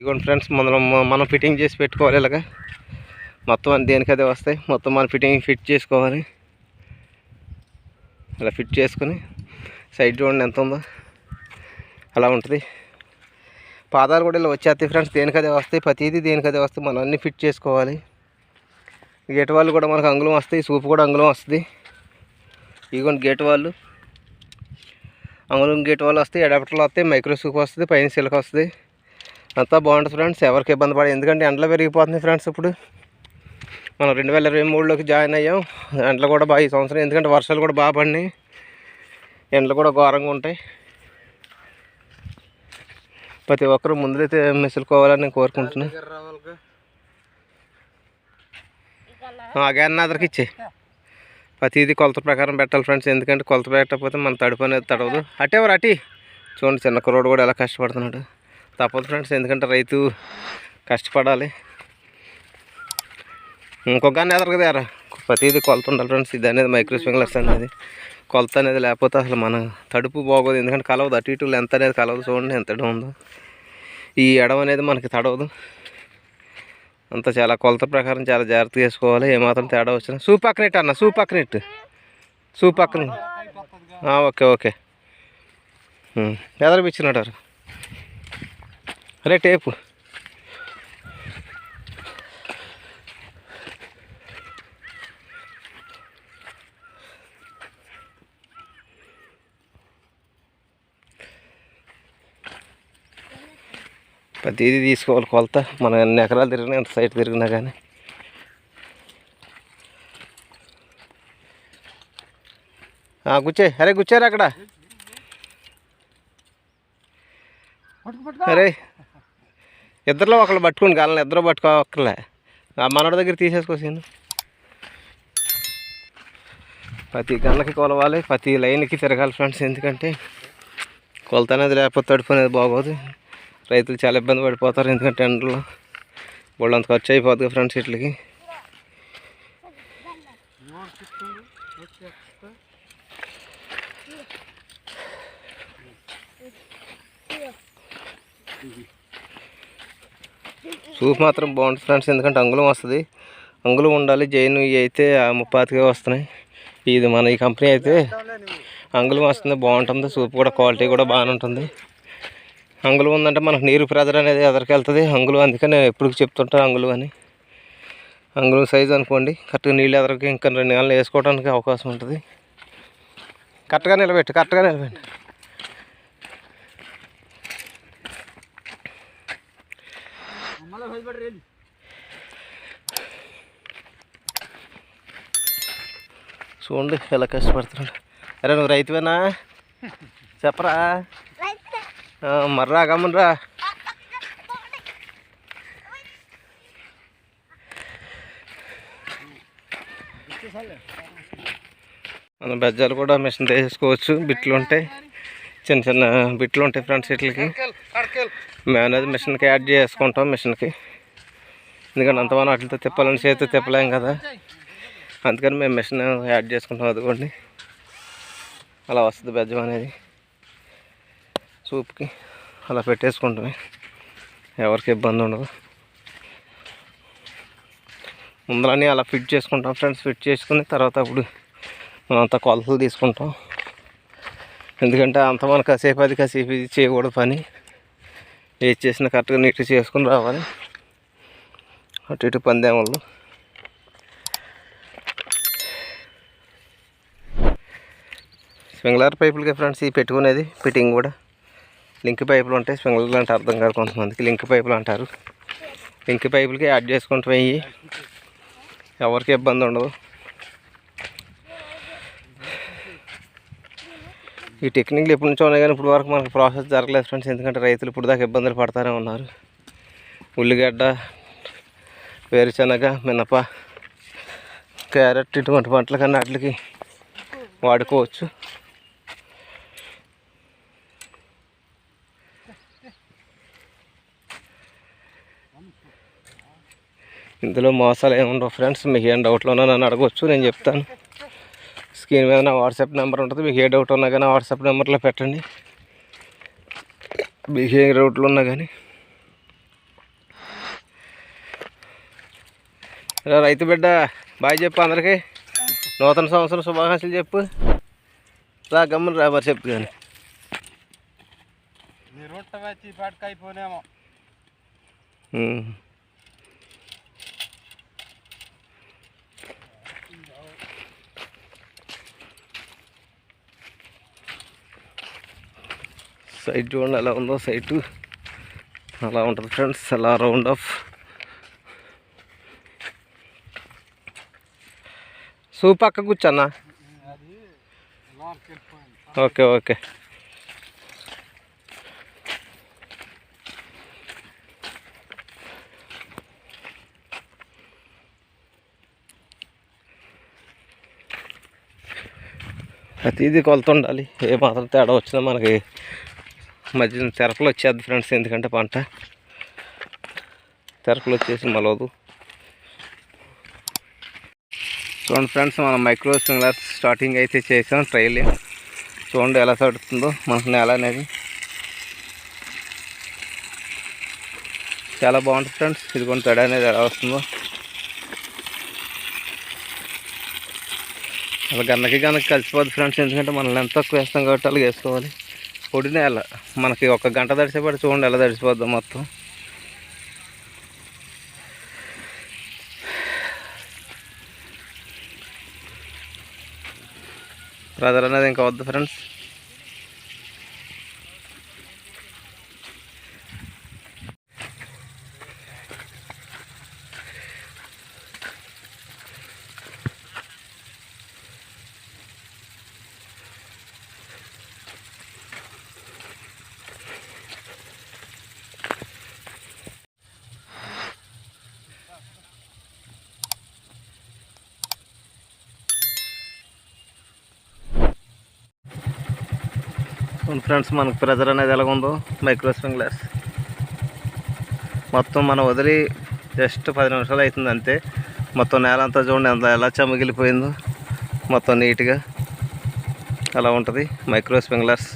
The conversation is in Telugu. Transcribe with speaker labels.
Speaker 1: ఇదిగోండి ఫ్రెండ్స్ మనం మనం ఫిట్టింగ్ చేసి పెట్టుకోవాలి ఇలాగా. మొత్తం అన్ని దేనికి వస్తాయి మొత్తం మనం ఫిట్టింగ్ ఫిట్ చేసుకోవాలి. ఇలా ఫిట్ చేసుకొని సైడ్ చూడండి ఎంత ఉందో. అలా ఉంటుంది. పాదాలు కూడా ఇలా వచ్చేస్తాయి ఫ్రెండ్స్ దేనికదే వస్తాయి ప్రతిదీ దేనికదే వస్తాయి మనం అన్నీ ఫిట్ చేసుకోవాలి. గేట్ వాళ్ళు కూడా మనకు అంగుళం వస్తాయి సూప్ కూడా అంగుళం వస్తుంది. ఇదిగోండి గేట్ వాళ్ళు. అంగుళం గేట్ వాళ్ళు వస్తాయి అడాప్టర్లు వస్తాయి మైక్రోస్కోప్ వస్తుంది పైన సిల్క్ వస్తుంది. అంతా బాగుంటుంది ఫ్రెండ్స్. ఎవరికి ఇబ్బంది పడదు. ఎందుకంటే ఎండలు పెరిగిపోతుంది ఫ్రెండ్స్ ఇప్పుడు. మనం రెండు వేల ఇరవై మూడులోకి జాయిన్ అయ్యాం. ఎండలు కూడా బాగా ఈ సంవత్సరం ఎందుకంటే వర్షాలు కూడా బాగా పడినాయి. ఎండలు కూడా ఘోరంగా ఉంటాయి. ప్రతి ఒక్కరు ముందరైతే మెసులుకోవాలని నేను కోరుకుంటున్నాను. అగన్నదరికి ఇచ్చే. ప్రతిదీ కొలత ప్రకారం పెట్టాలి ఫ్రెండ్స్. ఎందుకంటే కొలత పెట్టకపోతే మన తడుపు అనేది తడవదు. అటేవారు అటి. చూడండి చిన్న కుర్రోడు కూడా ఎలా కష్టపడుతున్నాడు. తప్పదు ఫ్రెండ్స్ ఎందుకంటే రైతు కష్టపడాలి. ఇంకొక ఎదరు కదా ఎరా ప్రతిదీ కొలత ఉండాలి ఫ్రెండ్స్ ఇది అనేది మైక్రో స్ప్రింగ్లర్స్ అనేది. కొలత అనేది లేకపోతే అసలు మన తడుపు బాగోదు ఎందుకంటే కలవదు. అటు ఇటు ఎంత అనేది కలవదు చూడండి ఎంత ఉందో. ఈ ఎడవ అనేది మనకి తడవదు. అంతా చాలా కొలత ప్రకారం చాలా జాగ్రత్త చేసుకోవాలి ఏమాత్రం తేడా వచ్చినా సూ పక్కన అన్న సూ పక్కన ఇట్టు సూ పక్కన ఓకే ఓకే. ఎదరు పిచ్చినట్టారు అరే టేపు. ప్రతిదీ తీసుకోవాలి కొలత. మనం ఎన్ని ఎకరాలు తిరిగినా ఎంత సైట్ తిరిగినా కానీ కూర్చే. అరే కూర్చోరు అక్కడ. అరే ఇద్దరిలో ఒకళ్ళు పట్టుకుని గాలని ఇద్దరు పట్టుకోవక్కర్లే మనోడి దగ్గర తీసేసుకోసాను ప్రతి గన్నకి కొలవాలి ప్రతి లైన్కి తిరగాలి ఫ్రెండ్స్. ఎందుకంటే కొలత అనేది లేకపోతే తడుపు అనేది బాగోదు. రైతులు చాలా ఇబ్బంది పడిపోతారు ఎందుకంటే ఎండలో. అంత ఖర్చు అయిపోతుంది ఫ్రెండ్స్ వీటికి సూప్ మాత్రం బాగుంటుంది ఫ్రెండ్స్ ఎందుకంటే అంగుళం వస్తుంది. అంగుళం ఉండాలి జైన్ ఇవి అయితే ఆ ముప్పాతికే వస్తున్నాయి. ఇది మన ఈ కంపెనీ అయితే అంగుళం వస్తుంది బాగుంటుంది సూప్ కూడా క్వాలిటీ కూడా బాగానే ఉంటుంది. అంగుళం ఉందంటే మనకు నీరు ప్రెజర్ అనేది ఎదరికి వెళ్తుంది. అంగుళం అందుకని నేను ఎప్పుడు చెప్తుంటాను అంగుళం అని. అంగుళం సైజు అనుకోండి కరెక్ట్గా నీళ్ళు ఎదరికి ఇంకా రెండు నెలలు వేసుకోవడానికి అవకాశం ఉంటుంది. కరెక్ట్గా నిలబెట్టు కరెక్ట్గా నిలబెట్టు. చూడండి ఎలా కష్టపడుతున్నాడు. అరే నువ్వు రైతువేనా? చెప్పరా? మర్రా గమ్మునరా మన బెజ్జాలు కూడా మిషన్ తీసుకోవచ్చు బిట్లు ఉంటాయి. చిన్న చిన్న బిట్లు ఉంటాయి ఫ్రెండ్స్ వీటికి. మేము అనేది మిషన్కి యాడ్ చేసుకుంటాం మిషన్కి. ఎందుకంటే అంత మనం వాటితో తిప్పాలని చేతితో తిప్పలేం కదా. అందుకని మేము మిషన్ యాడ్ చేసుకుంటాం అదిగోండి. అలా వస్తుంది బెజ్జం అనేది. సూప్కి అలా పెట్టేసుకుంటామే ఎవరికి ఇబ్బంది ఉండదు. ముందరని అలా ఫిట్ చేసుకుంటాం ఫ్రెండ్స్ ఫిట్ చేసుకుని తర్వాత అప్పుడు మనం అంత కొలతలు తీసుకుంటాం. ఎందుకంటే అంత మన కాసేపు అది కాసేపు ఇది చేయకూడదు పని. ఏది చేసినా కరెక్ట్గా నీట్గా చేసుకుని రావాలి. అటు ఇటు పందేమల్లో స్ప్రింగ్లర్ పైపులకి ఫ్రెండ్స్ ఈ పెట్టుకునేది ఫిట్టింగ్ కూడా. లింక్ పైపులు ఉంటాయి స్ప్రింగ్లర్లు అంటే అర్థం కాదు కొంతమందికి. లింక్ పైపులు అంటారు. లింక్ పైపులకి యాడ్ చేసుకుంటూ ఎవరికి ఇబ్బంది ఉండదు. ఈ టెక్నిక్లు ఎప్పటి నుంచో ఉన్నాయి కానీ ఇప్పుడు వరకు మనకు ప్రాసెస్ జరగలేదు ఫ్రెండ్స్. ఎందుకంటే రైతులు ఇప్పుడు దాకా ఇబ్బందులు పడతానే ఉన్నారు. ఉల్లిగడ్డ వేరుశనగ మినప క్యారెట్ ఇటువంటి పంటల కన్నా వాటికి వాడుకోవచ్చు. ఇందులో మోసాలు ఏముండవు ఫ్రెండ్స్. మీకు ఏం డౌట్లు ఉన్నా నన్ను అడగవచ్చు నేను చెప్తాను. స్క్రీన్ మీద నా వాట్సాప్ నెంబర్ ఉంటుంది. మీకు ఏ డౌట్ ఉన్నా కానీ వాట్సాప్ నెంబర్లో పెట్టండి. మీకు ఏ డౌట్లు ఉన్నా కానీ రా రైతు బిడ్డ బాయ్ చెప్పు అందరికీ. నూతన సంవత్సరం శుభాకాంక్షలు చెప్పు. రా గమ్మున రా మరి చెప్పు కానీ
Speaker 2: అయిపోనేమో.
Speaker 1: సైట్ చూడండి ఎలా ఉందో సైటు. అలా ఉంటుంది ఫ్రెండ్స్ అలా రౌండ్ ఆఫ్. సూ పక్క కూర్చోన్నా ఓకే ఓకే. ప్రతిదీ కొలత ఉండాలి ఏ మాత్రం తేడా వచ్చినా మనకి మధ్య తెరపలు వచ్చేది ఫ్రెండ్స్ ఎందుకంటే పంట. తెరపలు వచ్చేసి మలవదు. చూడండి ఫ్రెండ్స్ మనం మైక్రో స్ప్రింగ్లర్ స్టార్టింగ్ అయితే చేసాం ట్రైల్. చూడండి ఎలా తడుతుందో మనకు నేల అనేది. చాలా బాగుంటుంది ఫ్రెండ్స్ ఇదిగోండి తడి అనేది ఎలా వస్తుందో. అలా గన్నకి గన్నకి కలిసిపోద్ది ఫ్రెండ్స్ ఎందుకంటే మనం ఎంత తక్కువ వేస్తాం కాబట్టి అలాగే వేసుకోవాలి. పొడి నేల మనకి ఒక గంట దడిసేపాటు చూడండి ఎలా దడిసిపోద్దాం మొత్తం. బ్రదర్ అనేది ఇంకా వద్దు ఫ్రెండ్స్ ఫ్రెండ్స్ మనకు ప్రెజర్ అనేది ఎలా ఉందో మైక్రో స్ప్రింగ్లర్స్ మొత్తం మనం వదిలి జస్ట్ పది నిమిషాలు అవుతుంది అంతే. మొత్తం నేల అంతా చూడండి ఎంత ఎలా చెమ్మగిలిపోయిందో మొత్తం నీట్గా. అలా ఉంటుంది మైక్రో స్ప్రింగ్లర్స్